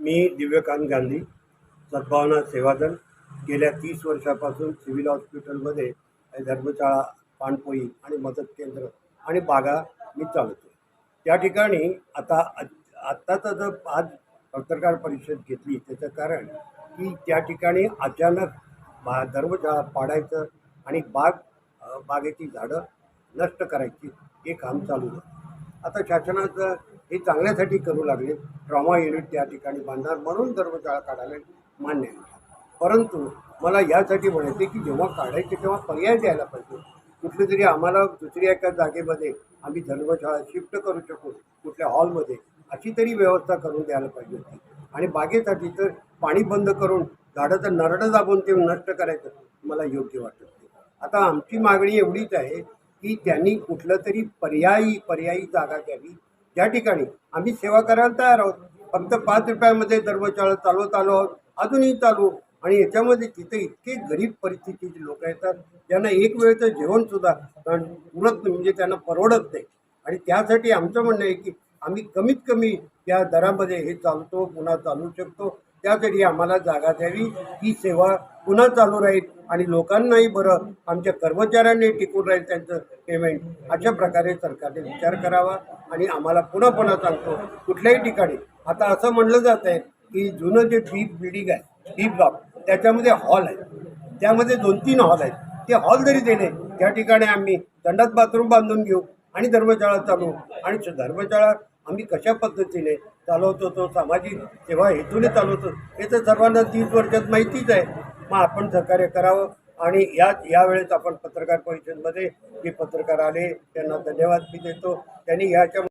मी दिव्यकांत गांधी सद्भावना सेवादल. गेल्या तीस वर्षापासून सिव्हिल हॉस्पिटलमध्ये धर्मशाळा पाणपोई आणि मदत केंद्र आणि बागा मी चालवतो. त्या ठिकाणी आता आत्ताचा जर आज पत्रकार परिषद घेतली त्याचं कारण की त्या ठिकाणी अचानक बा धर्मशाळा पाडायचं आणि बाग बागेची झाडं नष्ट करायची हे काम चालू होतं. आता शासनाचं हे चांगल्यासाठी करू लागले. ट्रॉमा युनिट त्या ठिकाणी बांधणार म्हणून धर्मशाळा काढायला मान्य आहे. परंतु मला यासाठी म्हणायचे की जेव्हा काढायचे तेव्हा पर्याय द्यायला पाहिजे. कुठली तरी आम्हाला दुसऱ्या एका जागेमध्ये आम्ही धर्मशाळा शिफ्ट करू शकू कुठल्या हॉलमध्ये अशी तरी व्यवस्था करून द्यायला पाहिजे होती. आणि बागेसाठी तर पाणी बंद करून झाडाचं नरडं दाबून ते नष्ट करायचं मला योग्य वाटत नाही. आता आमची मागणी एवढीच आहे की त्यांनी कुठलं तरी पर्यायी पर्यायी जागा घ्यावी. ज्या ठिकाणी आम्ही सेवा करायला तयार आहोत. फक्त पाच रुपयामध्ये धर्मशाळा चालवत आलो आहोत. अजूनही चालू. आणि याच्यामध्ये तिथे इतके गरीब परिस्थितीचे लोक येतात ज्यांना एक वेळचं जेवणसुद्धा पुरत नाही म्हणजे त्यांना परवडत नाही. आणि त्यासाठी आमचं म्हणणं आहे की आम्ही कमीत कमी या दरामध्ये हे चालतो पुन्हा चालू शकतो. त्यासाठी आम्हाला जागा द्यावी. ही सेवा पुन्हा चालू राहील आणि लोकांनाही बरं आमच्या कर्मचाऱ्यांनी टिकून राहील त्यांचं पेमेंट अशा प्रकारे सरकारने विचार करावा आणि आम्हाला पुन्हा पुन्हा सांगतो कुठल्याही ठिकाणी. आता असं म्हणलं जात आहे की जुनं जे डीप बिल्डिंग आहे डीप ब्लॉक त्याच्यामध्ये हॉल आहे. त्यामध्ये दोन तीन हॉल आहेत. ते हॉल जरी दिले त्या ठिकाणी आम्ही दंडात बाथरूम बांधून घेऊ. आणि धर्मशाळा चालू आणि धर्मशाळा आम्ही कशा पद्धतीने चालवतो तो सामाजिक सेवा हेतूने चालवतो हे तर सर्वांना तीस वर्षात माहितीच आहे. मग आपण सहकार्य करावं. आणि या यावेळेस आपण पत्रकार परिषदेमध्ये जे पत्रकार आले त्यांना धन्यवाद मी देतो. त्यांनी ह्याच्या